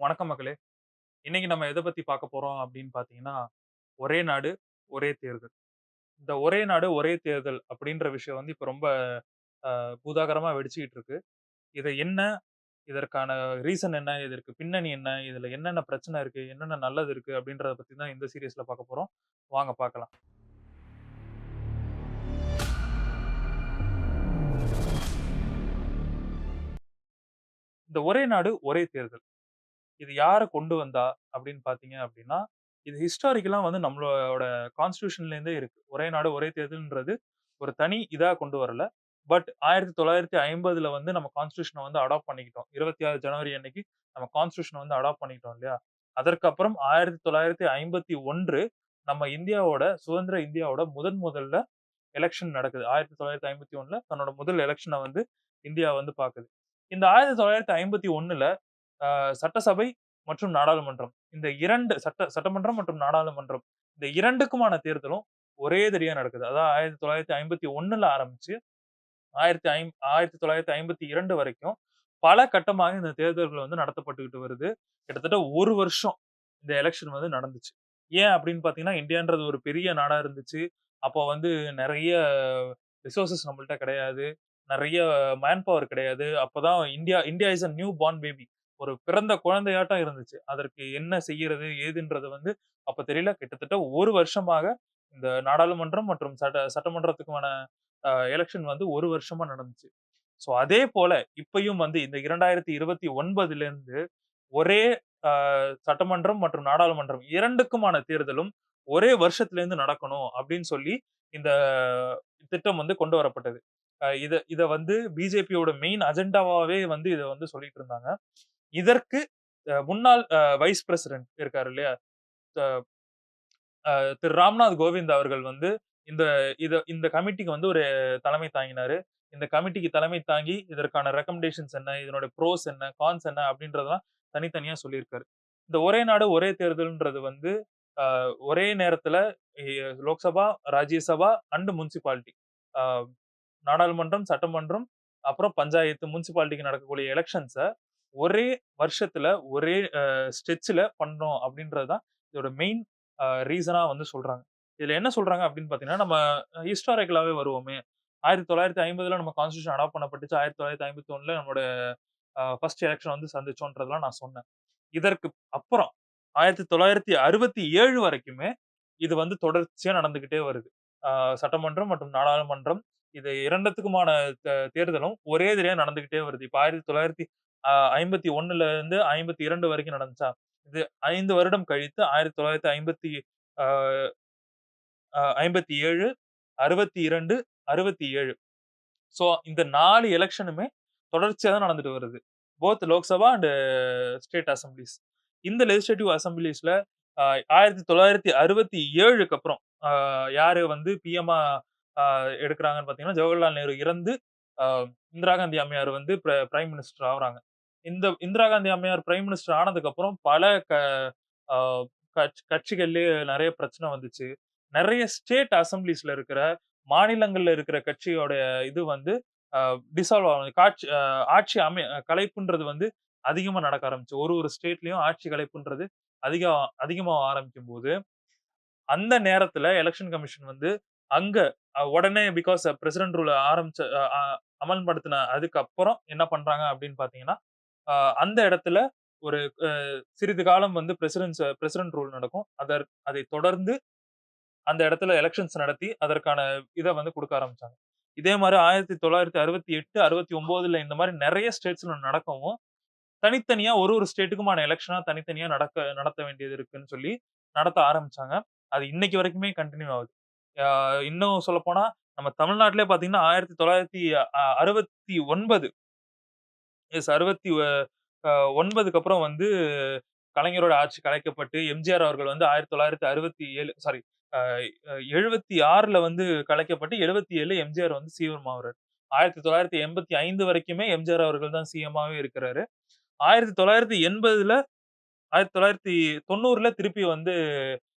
வணக்கம் மக்களே! இன்னைக்கு நம்ம எதை பத்தி பார்க்க போறோம் அப்படின்னு பார்த்தீங்கன்னா, ஒரே நாடு, ஒரே தேர்தல். இந்த ஒரே நாடு, ஒரே தேர்தல் அப்படின்ற விஷயம் வந்து இப்ப ரொம்ப பூதாகரமா வெடிச்சுக்கிட்டு இருக்கு. இதை என்ன? இதற்கான ரீசன் என்ன? இதற்கு பின்னணி என்ன? இதுல என்னென்ன பிரச்சனை இருக்கு? என்னென்ன நல்லது இருக்கு? அப்படின்றத பத்தி தான் இந்த சீரியஸ்ல பார்க்க போறோம். வாங்க பார்க்கலாம். இந்த ஒரே நாடு, ஒரே தேர்தல். இது யாரை கொண்டு வந்தா அப்படின்னு பார்த்தீங்க அப்படின்னா, இது ஹிஸ்டாரிக்கெல்லாம் வந்து நம்மளோட கான்ஸ்டியூஷன்லேருந்தே இருக்கு. ஒரே நாடு, ஒரே தேர்தல்ன்றது ஒரு தனி இதாக கொண்டு வரல. பட் 1950ல வந்து நம்ம கான்ஸ்டியூஷனை வந்து அடாப்ட் பண்ணிக்கிட்டோம். 26 ஜனவரி அன்னைக்கு நம்ம கான்ஸ்டியூஷனை வந்து அடாப்ட் பண்ணிக்கிட்டோம் இல்லையா? அதற்கப்புறம் 1951 நம்ம இந்தியாவோட சுதந்திர இந்தியாவோட முதன் முதல்ல எலக்ஷன் நடக்குது. 1951ல தன்னோட முதல் எலெக்ஷனை வந்து இந்தியா வந்து பாக்குது. இந்த ஆயிரத்தி தொள்ளாயிரத்தி ஐம்பத்தி ஒன்றில் சட்டசபை மற்றும் நாடாளுமன்றம். இந்த இரண்டு சட்ட சட்டமன்றம் மற்றும் நாடாளுமன்றம். இந்த இரண்டுக்குமான தேர்தலும் ஒரே தடியா நடக்குது. அதான் 1951ல ஆரம்பிச்சு, ஆயிரத்தி ஐம் 1952 வரைக்கும் பல கட்டமாக இந்த தேர்தல்கள் வந்து நடத்தப்பட்டுக்கிட்டு வருது. கிட்டத்தட்ட ஒரு வருஷம் இந்த எலெக்ஷன் வந்து நடந்துச்சு. ஏன் அப்படின்னு பார்த்தீங்கன்னா, இந்தியான்றது ஒரு பெரிய நாடாக இருந்துச்சு. அப்போ வந்து நிறைய ரிசோர்ஸஸ் நம்மள்ட்ட கிடையாது. நிறைய மேன் பவர் கிடையாது. அப்போதான் India India is a new born baby. ஒரு பிறந்த குழந்தையாட்டம் இருந்துச்சு. அதற்கு என்ன செய்யறது? ஏதுன்றது வந்து அப்ப தெரியல. கிட்டத்தட்ட ஒரு வருஷமாக இந்த நாடாளுமன்றம் மற்றும் சட்ட சட்டமன்றத்துக்குமான எலெக்ஷன் வந்து ஒரு வருஷமா நடந்துச்சு. ஸோ அதே போல இப்பயும் வந்து இந்த 2029லேருந்து ஒரே சட்டமன்றம் மற்றும் நாடாளுமன்றம் இரண்டுக்குமான தேர்தலும் ஒரே வருஷத்திலேருந்து நடக்கணும் அப்படின்னு சொல்லி இந்த திட்டம் வந்து கொண்டு வரப்பட்டது. இதை இதை இத வந்து பிஜேபியோட மெயின் அஜெண்டாவாவே வந்து இதை வந்து சொல்லிட்டு இருந்தாங்க. இதற்கு முன்னாள் வைஸ் பிரசிடென்ட் இருக்காரு இல்லையா? திரு ராம்நாத் கோவிந்த் அவர்கள் வந்து இந்த இத இந்த கமிட்டிக்கு வந்து ஒரு தலைமை தாங்கினாரு. இந்த கமிட்டிக்கு தலைமை தாங்கி இதற்கான ரெக்கமெண்டேஷன்ஸ் என்ன? இதனுடைய ப்ரோஸ் என்ன? கான்ஸ் என்ன? அப்படின்றதெல்லாம் தனித்தனியா சொல்லியிருக்காரு. இந்த ஒரே நாடு, ஒரே தேர்தல்ன்றது வந்து ஒரே நேரத்துல லோக்சபா, ராஜ்யசபா அண்டு முனிசிபாலிட்டி. நாடாளுமன்றம், சட்டமன்றம், அப்புறம் பஞ்சாயத்து, முனிசிபாலிட்டிக்கு நடக்கக்கூடிய எலெக்ஷன்ஸை ஒரே வருஷத்துல, ஒரே ஸ்டெச்சில் பண்ணோம் அப்படின்றது தான் இதோட மெயின் ரீசனாக ரீசனா வந்து சொல்றாங்க. இதுல என்ன சொல்றாங்க அப்படின்னு பார்த்தீங்கன்னா, நம்ம ஹிஸ்டாரிக்கலாவே வருவோமே. 1950ல நம்ம கான்ஸ்டியூஷன் அடாப்ட் பண்ணப்பட்டுச்சு. 1951ல நம்மளோட அ ஃபர்ஸ்ட் எலெக்ஷன் வந்து சந்திச்சோன்றதெல்லாம் நான் சொன்னேன். இதற்கு அப்புறம் 1967 வரைக்குமே இது வந்து தொடர்ச்சியா நடந்துகிட்டே வருது. சட்டமன்றம் மற்றும் நாடாளுமன்றம் இது 2த்துக்குமான தே தேர்தலும் ஒரே தடவையா நடந்துகிட்டே வருது. இப்போ ஆயிரத்தி தொள்ளாயிரத்தி 1951ல இருந்து 52 வரைக்கும் நடந்துச்சா? இது ஐந்து வருடம் கழித்து ஆயிரத்தி தொள்ளாயிரத்தி ஐம்பத்தி ஐம்பத்தி ஏழு அறுபத்தி இரண்டு அறுபத்தி ஏழு ஸோ இந்த நாலு எலெக்ஷனுமே தொடர்ச்சியா தான் நடந்துட்டு வருது. Both Lok Sabha and state assemblies இந்த லெஜிஸ்லேட்டிவ் அசெம்பிளிஸ்ல அ 1967க்கு அப்புறம் அ யாரு வந்து பிஎம்மா எடுக்கிறாங்கன்னு பார்த்தீங்கன்னா, ஜவஹர்லால் நேரு இறந்து இந்திரா காந்தி அம்மையார் வந்து பிர பிரைம் மினிஸ்டர் ஆகுறாங்க. இந்த இந்திரா காந்தி அம்மையார் பிரைம் மினிஸ்டர் ஆனதுக்கு அப்புறம் பல க கட்ச் கட்சிகள்லயே நிறைய பிரச்சனை வந்துச்சு. நிறைய ஸ்டேட் அசம்பிளிஸ்ல இருக்கிற மாநிலங்கள்ல இருக்கிற கட்சியோட இது வந்து டிசால்வ் ஆகும். காட்சி ஆட்சி அமை கலைப்புன்றது வந்து அதிகமாக நடக்க ஆரம்பிச்சு. ஒரு ஒரு ஸ்டேட்லயும் ஆட்சி கலைப்புன்றது அதிகம் அதிகமாக ஆரம்பிக்கும்போது, அந்த நேரத்துல எலெக்ஷன் கமிஷன் வந்து அங்க உடனே பிகாஸ் பிரசிடென்ட் ரூல் ஆரம்பிச்ச அமல்படுத்தின அதுக்கப்புறம் என்ன பண்றாங்க அப்படின்னு பார்த்தீங்கன்னா, அந்த இடத்துல ஒரு சிறிது காலம் வந்து பிரசிடென்ட்ஸ் பிரசிடென்ட் ரூல் நடக்கும். அதர் அதை தொடர்ந்து அந்த இடத்துல எலக்ஷன்ஸ் நடத்தி அதற்கான இதை வந்து கொடுக்க ஆரம்பிச்சாங்க. இதே மாரி 1968, 69ல இந்த மாதிரி நிறைய ஸ்டேட்ஸ்ல நடக்கவும், தனித்தனியா ஒரு ஒரு ஸ்டேட்டுக்குமான எலெக்ஷனா தனித்தனியா நடக்க நடத்த வேண்டியது இருக்குன்னு சொல்லி நடத்த ஆரம்பிச்சாங்க. அது இன்னைக்கு வரைக்குமே கண்டினியூ ஆகுது. இன்னும் சொல்லப்போனா நம்ம தமிழ்நாட்டிலே பார்த்தீங்கன்னா, 1969 எஸ் 60 அ 9க்கு அப்புறம் வந்து கலைஞரோட ஆட்சி கலைக்கப்பட்டு, எம்ஜிஆர் அவர்கள் வந்து 1967 சாரி அ 76ல வந்து கலைக்கப்பட்டு 77ல எம்ஜிஆர் வந்து சிஎம் எண்பத்தி 1985 வரைக்குமே எம்ஜிஆர் அவர்கள் தான் சிஎம்மாவே இருக்கிறாரு. 1980ல 1990ல திருப்பி வந்து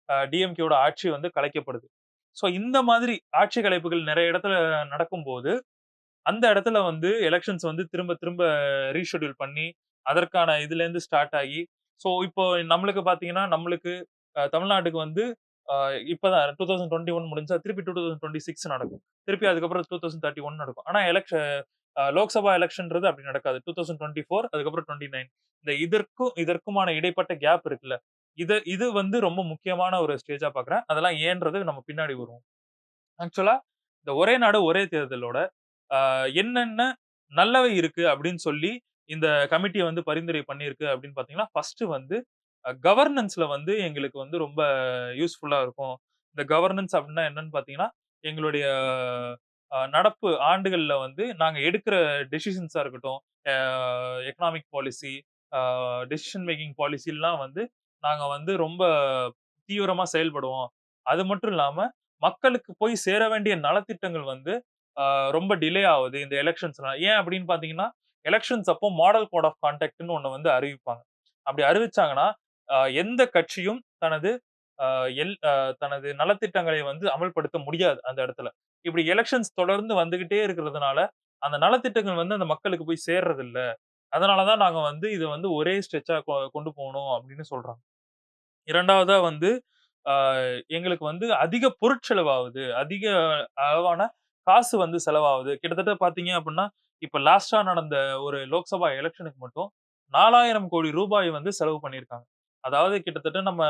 அ டிஎம்கேவோட ஆட்சி வந்து கலைக்கப்படுது. ஸோ இந்த மாதிரி ஆட்சி கலைப்புகள் நெறைய இடத்துல நடக்கும்போது, அந்த இடத்துல வந்து எலெக்ஷன்ஸ் வந்து திரும்ப திரும்ப ரீஷெட்யூல் பண்ணி, அதற்கான இதுலேருந்து ஸ்டார்ட் ஆகி, ஸோ இப்போ நம்மளுக்கு பார்த்தீங்கன்னா, நம்மளுக்கு தமிழ்நாட்டுக்கு வந்து இப்போதான் டூ தௌசண்ட் டுவெண்ட்டி ஒன் முடிஞ்சா திருப்பி 2026 நடக்கும். திருப்பி அதுக்கப்புறம் 2031 நடக்கும். ஆனால் எலெக்ஷன் லோக்சபா எலெக்ஷன்றது அப்படி நடக்காது. 2024 அதுக்கப்புறம் 29 இந்த இதற்கும் இதற்குமான இடைப்பட்ட கேப் இருக்குல்ல. இது இது வந்து ரொம்ப முக்கியமான ஒரு ஸ்டேஜாக பார்க்குறேன். அதெல்லாம் ஏன்றது நம்ம பின்னாடி வருவோம். ஆக்சுவலாக இந்த ஒரே நாடு ஒரே தேர்தலோட என்னென்ன நல்லவை இருக்கு அப்படின்னு சொல்லி இந்த கமிட்டியை வந்து பரிந்துரை பண்ணியிருக்கு அப்படின்னு பார்த்தீங்கன்னா, ஃபர்ஸ்ட் வந்து கவர்னன்ஸ்ல வந்து எங்களுக்கு வந்து ரொம்ப யூஸ்ஃபுல்லா இருக்கும். இந்த கவர்னன்ஸ் அப்படின்னா என்னன்னு பார்த்தீங்கன்னா, எங்களுடைய நடப்பு ஆண்டுகளில் வந்து நாங்கள் எடுக்கிற டெசிஷன்ஸாக இருக்கட்டும், எக்கனாமிக் பாலிசி, டெசிஷன் மேக்கிங் பாலிசிலாம் வந்து நாங்கள் வந்து ரொம்ப தீவிரமாக செயல்படுவோம். அது மட்டும் இல்லாமல் மக்களுக்கு போய் சேர வேண்டிய நலத்திட்டங்கள் வந்து ரொம்ப டிலே ஆகுது இந்த எலக்ஷன்ஸ்னால. ஏன் அப்படின்னு பார்த்தீங்கன்னா, எலெக்ஷன்ஸ் அப்போ மாடல் கோட் ஆஃப் கான்டாக்ட்னு ஒன்று வந்து அறிவிப்பாங்க. அப்படி அறிவிச்சாங்கன்னா, எந்த கட்சியும் தனது எல் தனது நலத்திட்டங்களை வந்து அமல்படுத்த முடியாது அந்த இடத்துல. இப்படி எலெக்ஷன்ஸ் தொடர்ந்து வந்துகிட்டே இருக்கிறதுனால, அந்த நலத்திட்டங்கள் வந்து அந்த மக்களுக்கு போய் சேர்றதில்ல. அதனால தான் நாங்க வந்து இதை வந்து ஒரே ஸ்ட்ரெச்சா கொ கொண்டு போகணும் அப்படின்னு சொல்றாங்க. 2வதா வந்து எங்களுக்கு வந்து அதிக பொருட்செலவாகுது. அதிக அளவான காசு வந்து செலவாகுது. கிட்டத்தட்ட பார்த்தீங்க அப்படின்னா, இப்ப லாஸ்ட்டா நடந்த ஒரு லோக்சபா எலெக்ஷனுக்கு மட்டும் 4000 கோடி ரூபாய் வந்து செலவு பண்ணியிருக்காங்க. அதாவது கிட்டத்தட்ட நம்ம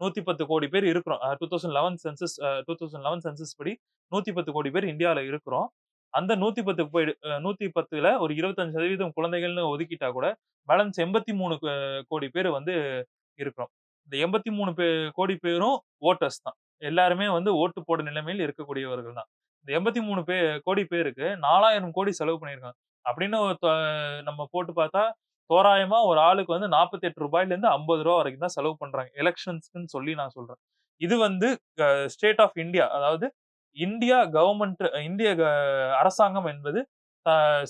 110 கோடி பேர் இருக்கிறோம். Two thousand eleven census two thousand eleven census படி 110 கோடி பேர் இந்தியாவில் இருக்கிறோம். அந்த நூத்தி பத்து போய் நூத்தி பத்துல ஒரு 25% குழந்தைகள்னு ஒதுக்கிட்டா கூட, பேலன்ஸ் எண்பத்தி மூணு கோடி பேர் வந்து இருக்கிறோம். இந்த 83 பே கோடி பேரும் ஓட்டர்ஸ் தான். எல்லாருமே வந்து ஓட்டு போட நிலைமையில் இருக்கக்கூடியவர்கள் தான். இந்த 83 பே கோடி பேருக்கு 4000 கோடி செலவு பண்ணியிருக்காங்க. அப்படின்னு நம்ம போட்டு பார்த்தா, தோராயமா ஒரு ஆளுக்கு வந்து ரூ. 48லேருந்து ரூ. 50 வரைக்கும் தான் செலவு பண்றாங்க. எலெக்ஷன்ஸ்க்குன்னு சொல்லி நான் சொல்றேன். இது வந்து ஸ்டேட் ஆஃப் இந்தியா. அதாவது இந்தியா கவர்மெண்ட் இந்திய க அரசாங்கம் என்பது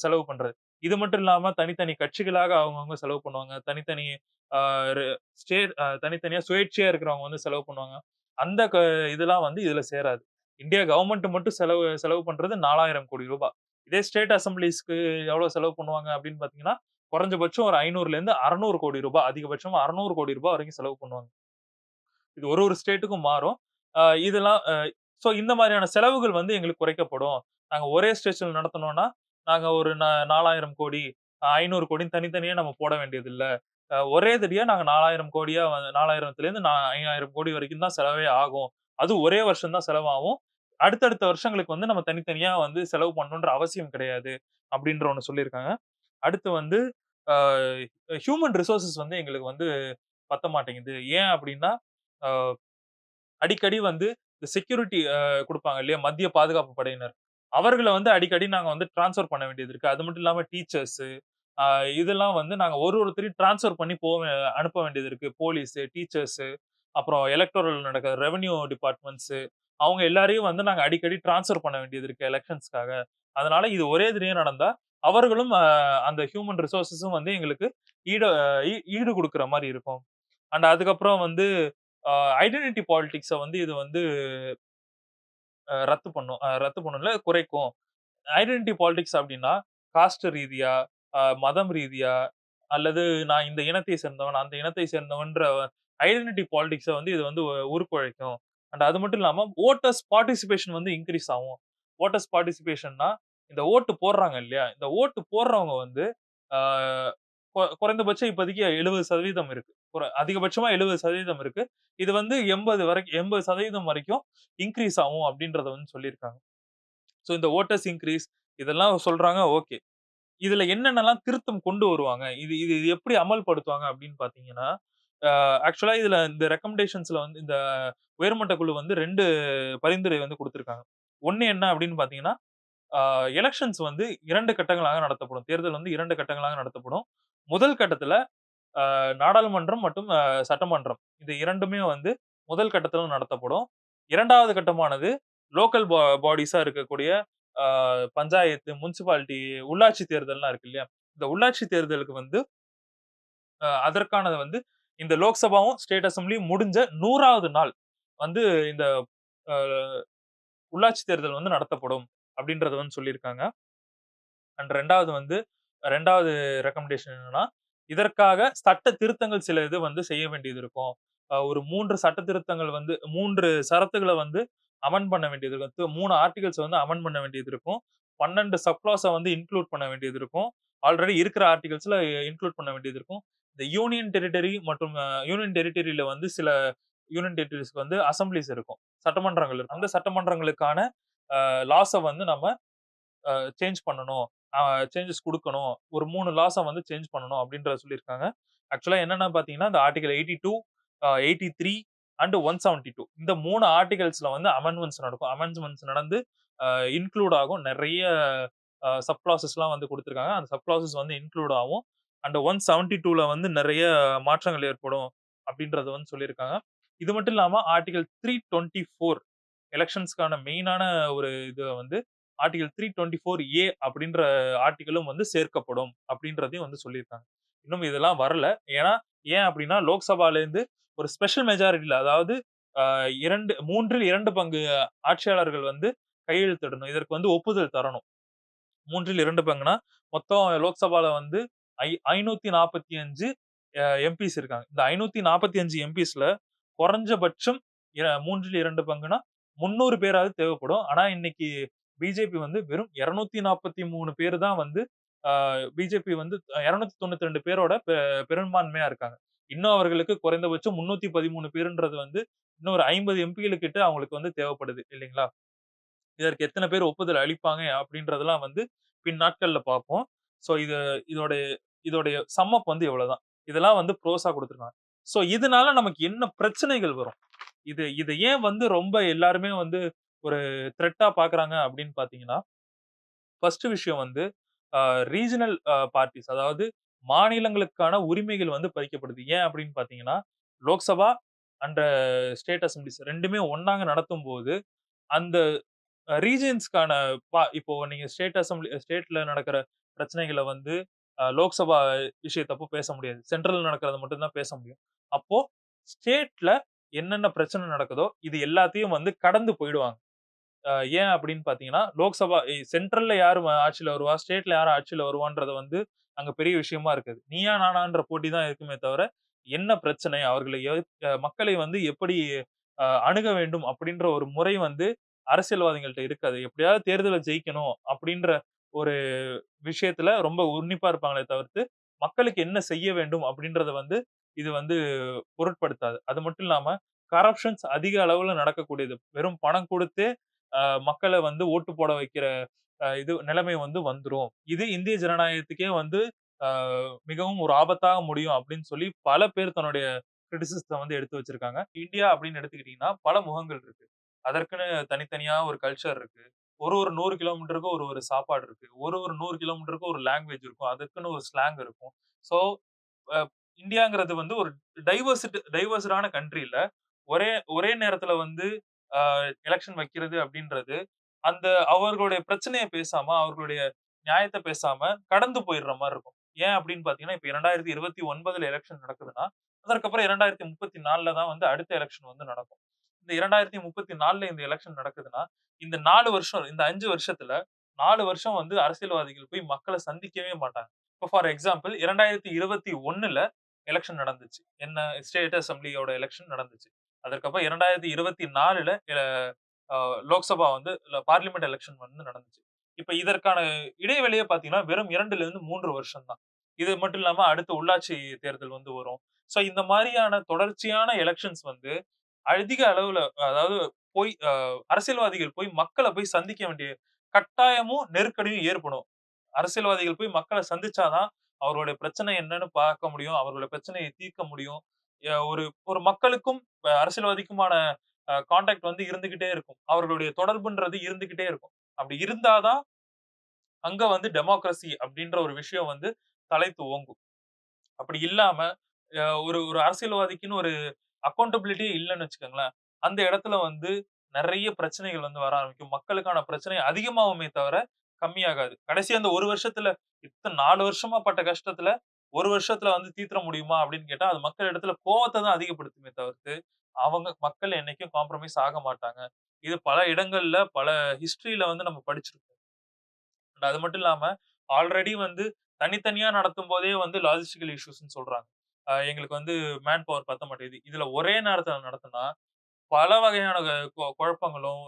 செலவு பண்றது. இது மட்டும் இல்லாம தனித்தனி கட்சிகளாக அவங்கவுங்க செலவு பண்ணுவாங்க. தனித்தனி ஸ்டேட் தனித்தனியா சுயேட்சையா இருக்கிறவங்க வந்து செலவு பண்ணுவாங்க. அந்த க இதெல்லாம் வந்து இதுல சேராது. இந்தியா கவர்மெண்ட் மட்டும் செலவு செலவு பண்றது நாலாயிரம் கோடி ரூபாய். இதே ஸ்டேட் அசம்பிளிஸ்க்கு எவ்வளவு செலவு பண்ணுவாங்க அப்படின்னு பார்த்தீங்கன்னா, குறைஞ்சபட்சம் ஒரு 500லேருந்து 600 கோடி ரூபாய். அதிகபட்சம் அறுநூறு கோடி ரூபாய் வரைக்கும் செலவு பண்ணுவாங்க. இது ஒரு ஒரு ஸ்டேட்டுக்கும் மாறும். இதெல்லாம் ஸோ இந்த மாதிரியான செலவுகள் வந்து எங்களுக்கு குறைக்கப்படும். நாங்கள் ஒரே ஸ்டேஷன் நடத்தணும்னா, நாங்கள் ஒரு ந 4000 கோடி, ஐநூறு கோடின்னு தனித்தனியாக நம்ம போட வேண்டியதில்லை ஒரே தடியா நாங்கள் நாலாயிரம் கோடியா வ 4000த்துலேருந்து நா 5000 கோடி வரைக்கும் தான் செலவே ஆகும். அதுவும் ஒரே வருஷம் தான் செலவாகும். அடுத்தடுத்த வருஷங்களுக்கு வந்து நம்ம தனித்தனியா வந்து செலவு பண்ணணுன்ற அவசியம் கிடையாது. அப்படின்ற ஒன்று சொல்லியிருக்காங்க. அடுத்து வந்து ஹியூமன் ரிசோர்சஸ் வந்து எங்களுக்கு வந்து பத்த மாட்டேங்குது. ஏன் அப்படின்னா, அடிக்கடி வந்து இந்த செக்யூரிட்டி கொடுப்பாங்க இல்லையா? மத்திய பாதுகாப்பு படையினர். அவர்களை வந்து அடிக்கடி நாங்கள் வந்து டிரான்ஸ்ஃபர் பண்ண வேண்டியது இருக்குது அது மட்டும் இல்லாமல் டீச்சர்ஸு இதெல்லாம் வந்து நாங்கள் ஒரு ஒருத்தரையும் டிரான்ஸ்ஃபர் பண்ணி போ அனுப்ப வேண்டியது இருக்கு. போலீஸு, டீச்சர்ஸு, அப்புறம் எலக்டோரல் நடக்கிற ரெவன்யூ டிபார்ட்மெண்ட்ஸு அவங்க எல்லாரையும் வந்து நாங்கள் அடிக்கடி டிரான்ஸ்ஃபர் பண்ண வேண்டியது இருக்குது எலெக்ஷன்ஸ்க்காக அதனால இது ஒரே தடவையா நடந்தால் அவர்களும் அந்த ஹியூமன் ரிசோர்ஸஸும் வந்து எங்களுக்கு ஈடு ஈ ஈடு கொடுக்குற மாதிரி இருக்கும். அண்ட் அதுக்கப்புறம் வந்து ஐடென்டிட்டி பாலிட்டிக்ஸை வந்து இது வந்து ரத்து பண்ணும். ரத்து பண்ணும்ல குறைக்கும். ஐடென்டிட்டி பாலிடிக்ஸ் அப்படின்னா காஸ்ட் ரீதியா, மதம் ரீதியா, அல்லது நான் இந்த இனத்தை சேர்ந்தவன், அந்த இனத்தை சேர்ந்தவன்ற ஐடென்டிட்டி பாலிடிக்ஸை வந்து இது வந்து உருக்குழைக்கும் அண்ட் அது மட்டும் இல்லாமல் ஓட்டர்ஸ் பார்ட்டிசிபேஷன் வந்து இன்க்ரீஸ் ஆகும். ஓட்டர்ஸ் பார்ட்டிசிபேஷன்னா, இந்த ஓட்டு போடுறாங்க இல்லையா? இந்த ஓட்டு போடுறவங்க வந்து கொ குறைந்தபட்சம் இப்போதைக்கு 70% இருக்கு. அதிகபட்சமா 70% இருக்கு. இது வந்து 80 வரைக்கும் 80% வரைக்கும் இன்க்ரீஸ் ஆகும் அப்படின்றத வந்து சொல்லியிருக்காங்க. ஸோ இந்த ஓட்டர்ஸ் இன்க்ரீஸ் இதெல்லாம் சொல்றாங்க ஓகே. இதுல என்னென்னலாம் திருத்தம் கொண்டு வருவாங்க? இது இது இது எப்படி அமல்படுத்துவாங்க அப்படின்னு பார்த்தீங்கன்னா, ஆக்சுவலாக இதில் இந்த ரெக்கமெண்டேஷன்ஸில் வந்து இந்த உயர்மட்ட குழு வந்து ரெண்டு பரிந்துரை வந்து கொடுத்துருக்காங்க ஒன்று என்ன அப்படின்னு பார்த்தீங்கன்னா, எலெக்ஷன்ஸ் வந்து இரண்டு கட்டங்களாக நடத்தப்படும். தேர்தல் வந்து இரண்டு கட்டங்களாக நடத்தப்படும். முதல் கட்டத்தில் நாடாளுமன்றம் மற்றும் சட்டமன்றம். இது இரண்டுமே வந்து முதல் கட்டத்தில் நடத்தப்படும். இரண்டாவது கட்டமானது லோக்கல் பா பாடிஸாக இருக்கக்கூடிய பஞ்சாயத்து, முனிசிபாலிட்டி, உள்ளாட்சி தேர்தல்லாம் இருக்கு இல்லையா? இந்த உள்ளாட்சி தேர்தலுக்கு வந்து அதற்கானது வந்து இந்த லோக்சபாவும், ஸ்டேட் அசம்பிளியும் முடிஞ்ச 100வது நாள் வந்து இந்த உள்ளாட்சி தேர்தல் வந்து நடத்தப்படும். அப்படின்றத வந்து சொல்லியிருக்காங்க. அண்ட் ரெண்டாவது வந்து ரெண்டாவது ரெக்கமெண்டேஷன் என்னன்னா, இதற்காக சட்ட திருத்தங்கள் சில இது வந்து செய்ய வேண்டியது இருக்கும். ஒரு மூன்று சட்ட திருத்தங்கள் வந்து மூன்று சரத்துகளை வந்து அமெண்ட் பண்ண வேண்டியது இருக்கும். 3 ஆர்டிகிள்ஸ் வந்து அமன் பண்ண வேண்டியது இருக்கும். 12 சப் வந்து இன்க்ளூட் பண்ண வேண்டியது இருக்கும். ஆல்ரெடி இருக்கிற ஆர்டிகிள்ஸ்ல இன்க்ளூட் பண்ண வேண்டியது இருக்கும். இந்த யூனியன் டெரிட்டரி மற்றும் யூனியன் டெரிட்டரியில் வந்து சில யூனியன் டெரிட்டரிஸ்க்கு வந்து அசம்பிளிஸ் இருக்கும். சட்டமன்றங்கள் இருக்கும். அந்த சட்டமன்றங்களுக்கான லாஸை வந்து நம்ம சேஞ்ச் பண்ணணும். சேஞ்சஸ் கொடுக்கணும் ஒரு மூணு லாஸை வந்து சேஞ்ச் பண்ணணும் அப்படின்றத சொல்லியிருக்காங்க. ஆக்சுவலாக என்னென்ன பார்த்தீங்கன்னா, இந்த article eighty two eighty three and 172 இந்த மூணு ஆர்டிகல்ஸில் வந்து அமெண்ட்மெண்ட்ஸ் நடக்கும். அமெண்ட்மெண்ட்ஸ் நடந்து இன்க்ளூட் ஆகும். நிறைய சப் ப்ராசஸ்லாம் வந்து கொடுத்துருக்காங்க அந்த சப் ப்ராசஸ் வந்து இன்க்ளூட் ஆகும். அண்ட் 172ல வந்து நிறைய மாற்றங்கள் ஏற்படும் அப்படின்றத வந்து சொல்லியிருக்காங்க. இது மட்டும் இல்லாமல் ஆர்டிகல் த்ரீ டுவெண்ட்டி ஃபோர் எலெக்ஷன்ஸ்க்கான மெயினான ஒரு இது வந்து article three twenty four A அப்படின்ற ஆர்டிகலும் வந்து சேர்க்கப்படும் அப்படின்றதையும் வந்து சொல்லியிருக்காங்க. இன்னும் இதெல்லாம் வரல. ஏன்னா ஏன் அப்படின்னா லோக்சபாலேருந்து ஒரு ஸ்பெஷல் மெஜாரிட்டியில் அதாவது இரண்டு மூன்றில் இரண்டு பங்கு ஆட்சியாளர்கள் வந்து கையெழுத்திடணும். இதற்கு வந்து ஒப்புதல் தரணும். 3ல் 2 பங்குனா மொத்தம் லோக்சபால வந்து ஐ ஐநூத்தி நாற்பத்தி அஞ்சு எம்பிஸ் இருக்காங்க. இந்த 545 எம்பிஸ்ல குறைஞ்சபட்சம் மூன்றில் இரண்டு பங்குனா 300 பேராவது தேவைப்படும். ஆனா இன்னைக்கு பிஜேபி வந்து வெறும் 243 பேர் தான் வந்து பிஜேபி வந்து 292 பேரோட பெ பெரும்பான்மையா இருக்காங்க. இன்னும் அவர்களுக்கு குறைந்தபட்சம் 313 பேருன்றது வந்து இன்னும் ஒரு 50 எம்பிகள் கிட்ட அவங்களுக்கு வந்து தேவைப்படுது இல்லைங்களா? இதற்கு எத்தனை பேர் ஒப்புதல் அளிப்பாங்க அப்படின்றதெல்லாம் வந்து பின் நாட்கள்ல பார்ப்போம். ஸோ இது இதோடைய இதோடைய சம்மப் வந்து இவ்வளவுதான். இதெல்லாம் வந்து ப்ரோஸா கொடுத்துருக்காங்க ஸோ இதனால நமக்கு என்ன பிரச்சனைகள் வரும்? இது இது ஏன் வந்து ரொம்ப எல்லாருமே வந்து ஒரு த்ரெட்டா பார்க்குறாங்க அப்படின்னு பார்த்தீங்கன்னா, ஃபர்ஸ்ட் விஷயம் வந்து ரீஜனல் ரீஜினல் அதாவது மாநிலங்களுக்கான உரிமைகள் வந்து பறிக்கப்படுது. ஏன் அப்படின்னு பார்த்தீங்கன்னா, லோக்சபா அண்ட் ஸ்டேட் அசெம்பிளிஸ் 2மே ஒண்ணாக நடத்தும்போது, அந்த ரீஜியன்ஸ்க்கான பா இப்போ நீங்க ஸ்டேட் அசெம்பிளி ஸ்டேட்ல நடக்கிற பிரச்சனைகளை வந்து லோக்சபா விஷயத்தப்போ பேச முடியாது. சென்ட்ரல்ல நடக்கிறத மட்டும்தான் பேச முடியும். அப்போ ஸ்டேட்ல என்னென்ன பிரச்சனை நடக்குதோ, இது எல்லாத்தையும் வந்து கடந்து போயிடுவாங்க. ஏன் அப்படின்னு பார்த்தீங்கன்னா, லோக்சபா சென்ட்ரல்ல யாரு ஆட்சியில வருவா, ஸ்டேட்ல யாரு ஆட்சியில வருவான்றத வந்து அங்க பெரிய விஷயமா இருக்குது நீயா நானான்ற போட்டி தான் இருக்குமே தவிர, என்ன பிரச்சனை? அவர்களை மக்களை வந்து எப்படி அணுக வேண்டும் அப்படின்ற ஒரு முறை வந்து அரசியல்வாதிகள்கிட்ட இருக்காது. எப்படியாவது தேர்தல ஜெயிக்கணும் அப்படின்ற ஒரு விஷயத்துல ரொம்ப உன்னிப்பா இருப்பாங்களே தவிர்த்து, மக்களுக்கு என்ன செய்ய வேண்டும் அப்படின்றத வந்து இது வந்து பொருட்படுத்தாது. அது மட்டும் இல்லாம கரப்ஷன்ஸ் அதிக அளவுல நடக்கக்கூடியது. வெறும் பணம் கொடுத்து மக்களை வந்து ஓட்டு போட வைக்கிற இது நிலைமை வந்து வந்துரும். இது இந்திய ஜனநாயகத்துக்கே வந்து மிகவும் ஒரு ஆபத்தாக முடியும் அப்படின்னு சொல்லி பல பேர் தன்னுடைய கிரிட்டிசிசத்தை வந்து எடுத்து வச்சிருக்காங்க. இந்தியா அப்படின்னு எடுத்துக்கிட்டீங்கன்னா, பல முகங்கள் இருக்கு. அதற்குன்னு தனித்தனியா ஒரு கல்ச்சர் இருக்கு. ஒரு ஒரு நூறு கிலோமீட்டருக்கும் ஒரு ஒரு சாப்பாடு இருக்கு. ஒரு ஒரு நூறு கிலோமீட்டருக்கும் ஒரு லாங்குவேஜ் இருக்கும். அதுக்குன்னு ஒரு ஸ்லாங் இருக்கும். ஸோ இந்தியாங்கிறது வந்து ஒரு டைவர்சிட்டி டைவர்ஸ்டான கண்ட்ரியில ஒரே ஒரே நேரத்துல வந்து எலெக்ஷன் வைக்கிறது அப்படின்றது அந்த அவர்களுடைய பிரச்சனையை பேசாம, அவர்களுடைய நியாயத்தை பேசாம கடந்து போயிடுற மாதிரி இருக்கும். ஏன் அப்படின்னு பார்த்தீங்கன்னா, இப்ப 2029ல எலக்ஷன் நடக்குதுன்னா, அதற்கப்புறம் 2034ல தான் வந்து அடுத்த எலக்ஷன் வந்து நடக்கும். இந்த 2034ல இந்த எலெக்ஷன் நடக்குதுன்னா, இந்த நாலு வருஷம் இந்த அஞ்சு வருஷத்துல நாலு வருஷம் வந்து அரசியல்வாதிகள் போய் மக்களை சந்திக்கவே மாட்டாங்க. இப்போ ஃபார் எக்ஸாம்பிள் 2021ல எலக்ஷன் நடந்துச்சு. என்ன ஸ்டேட் அசம்பிளியோட எலெக்ஷன் நடந்துச்சு. அதற்கப்புறம் இரண்டாயிரத்தி இருபத்தி நாலுல லோக்சபா வந்து பார்லிமெண்ட் எலெக்ஷன் வந்து நடந்துச்சு. இப்ப இதற்கான இடைவெளியை பார்த்தீங்கன்னா, வெறும் 2லிருந்து 3 வருஷம் தான். இது மட்டும் இல்லாம அடுத்து உள்ளாட்சி தேர்தல் வந்து வரும். சோ இந்த மாதிரியான தொடர்ச்சியான எலெக்ஷன்ஸ் வந்து அதிக அளவுல அதாவது போய் அரசியல்வாதிகள் போய் மக்களை போய் சந்திக்க வேண்டிய கட்டாயமும், நெருக்கடியும் ஏற்படும். அரசியல்வாதிகள் போய் மக்களை சந்திச்சாதான் அவர்களுடைய பிரச்சனை என்னன்னு பார்க்க முடியும். அவர்களுடைய பிரச்சனையை தீர்க்க முடியும். ஒரு ஒரு மக்களுக்கும் அரசியல்வாதிக்குமான கான்டாக்ட் வந்து இருந்துகிட்டே இருக்கும். அவர்களுடைய தொடர்புன்றது இருந்துகிட்டே இருக்கும். அப்படி இருந்தாதான் அங்க வந்து டெமோக்ரசி அப்படின்ற ஒரு விஷயம் வந்து தலைத்து ஓங்கும். அப்படி இல்லாம ஒரு ஒரு அரசியல்வாதிக்குன்னு ஒரு அக்கௌண்டபிலிட்டியே இல்லைன்னு வச்சுக்கோங்களேன். அந்த இடத்துல வந்து நிறைய பிரச்சனைகள் வந்து வர ஆரம்பிக்கும். மக்களுக்கான பிரச்சனை அதிகமாகுமே தவிர கம்மியாகாது. கடைசி அந்த ஒரு வருஷத்துல இத்தனை நாலு வருஷமா பட்ட கஷ்டத்துல ஒரு வருஷத்துல வந்து தீர்த்த முடியுமா அப்படின்னு கேட்டா, அது மக்கள் இடத்துல கோவத்த தான் அதிகப்படுத்துமே தவிர்த்து, அவங்க மக்கள் என்னைக்கும் காம்ப்ரமைஸ் ஆக மாட்டாங்க. இது பல இடங்கள்ல பல ஹிஸ்டரியில வந்து நம்ம படிச்சிருப்போம். அது மட்டும் இல்லாம ஆல்ரெடி வந்து தனித்தனியா நடத்தும்போதே வந்து லாஜிஸ்டிக்கல் இஷ்யூஸ்ன்னு சொல்றாங்க. எங்களுக்கு வந்து மேன் பவர் பத்த மாட்டேங்குது. இதுல ஒரே நேரத்தில் நடத்தினா பல வகையான குழப்பங்களும்,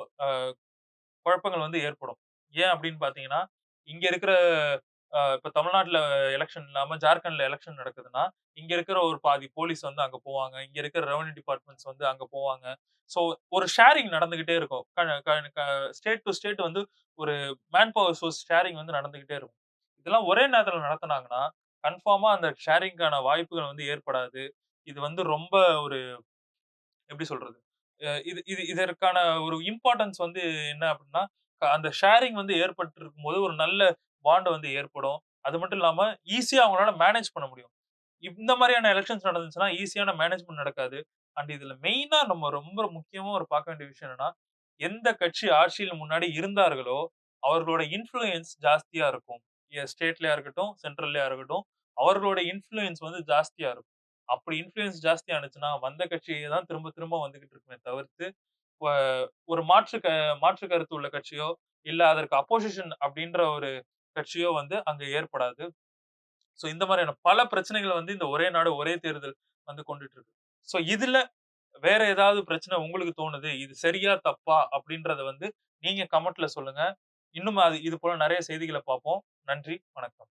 குழப்பங்கள் வந்து ஏற்படும். ஏன் அப்படின்னு பார்த்தீங்கன்னா, இங்க இருக்கிற இப்போ இப்ப தமிழ்நாட்டுல இல்லாமல் இல்லாம ஜார்க்கண்ட்ல நடக்குதுன்னா, இங்க இருக்கிற ஒரு பாதி போலீஸ் வந்து அங்க போவாங்க. இங்க இருக்கிற ரெவன்யூ டிபார்ட்மெண்ட்ஸ் வந்து அங்க போவாங்க. ஸோ ஒரு ஷேரிங் நடந்துகிட்டே இருக்கும். க க ஸ்டேட் டூ ஸ்டேட் வந்து ஒரு மேன் பவர் சோர்ஸ் ஷேரிங் வந்து நடந்துகிட்டே இருக்கும். இதெல்லாம் ஒரே நேரத்தில் நடத்தினாங்கன்னா கன்ஃபார்மா அந்த ஷேரிங்க்கான வாய்ப்புகள் வந்து ஏற்படாது. இது வந்து ரொம்ப ஒரு எப்படி சொல்றது? இது இது இதற்கான ஒரு இம்பார்ட்டன்ஸ் வந்து என்ன அப்படின்னா அந்த ஷேரிங் வந்து ஏற்பட்டிருக்கும்போது ஒரு நல்ல பாண்டு வந்து ஏற்படும். அது மட்டும் இல்லாம ஈஸியா அவங்களால மேனேஜ் பண்ண முடியும். இந்த மாதிரியான எலெக்ஷன்ஸ் நடந்துச்சுன்னா, ஈஸியான மேனேஜ்மெண்ட் நடக்காது. அண்ட் இதுல மெயினா நம்ம ரொம்ப முக்கியமா ஒரு பார்க்க வேண்டிய விஷயம் என்னன்னா, எந்த கட்சி ஆட்சியில் முன்னாடி இருந்தார்களோ, அவர்களோட இன்ஃப்ளூயன்ஸ் ஜாஸ்தியா இருக்கும். ஸ்டேட்லயா இருக்கட்டும், சென்ட்ரல்லையா இருக்கட்டும், அவர்களோட இன்ஃப்ளூயன்ஸ் வந்து ஜாஸ்தியா இருக்கும். அப்படி இன்ஃப்ளூயன்ஸ் ஜாஸ்தியானுச்சுன்னா, வந்த கட்சியே தான் திரும்ப திரும்ப வந்துகிட்டு இருக்குமே தவிர்த்து, ஒரு மாற்று க மாற்று கருத்து உள்ள கட்சியோ, இல்ல அதற்கு அப்போசிஷன் அப்படின்ற ஒரு கட்சியோ வந்து அங்க ஏற்படாது. ஸோ இந்த மாதிரியான பல பிரச்சனைகளை வந்து இந்த ஒரே நாடு, ஒரே தேர்தல் வந்து கொண்டுட்டு இருக்கு. ஸோ இதுல வேற ஏதாவது பிரச்சனை உங்களுக்கு தோணுது. இது சரியா? தப்பா? அப்படின்றத வந்து நீங்க கமெண்ட்ல சொல்லுங்க. இன்னும் அது இது போல நிறைய செய்திகளை பார்ப்போம். நன்றி, வணக்கம்.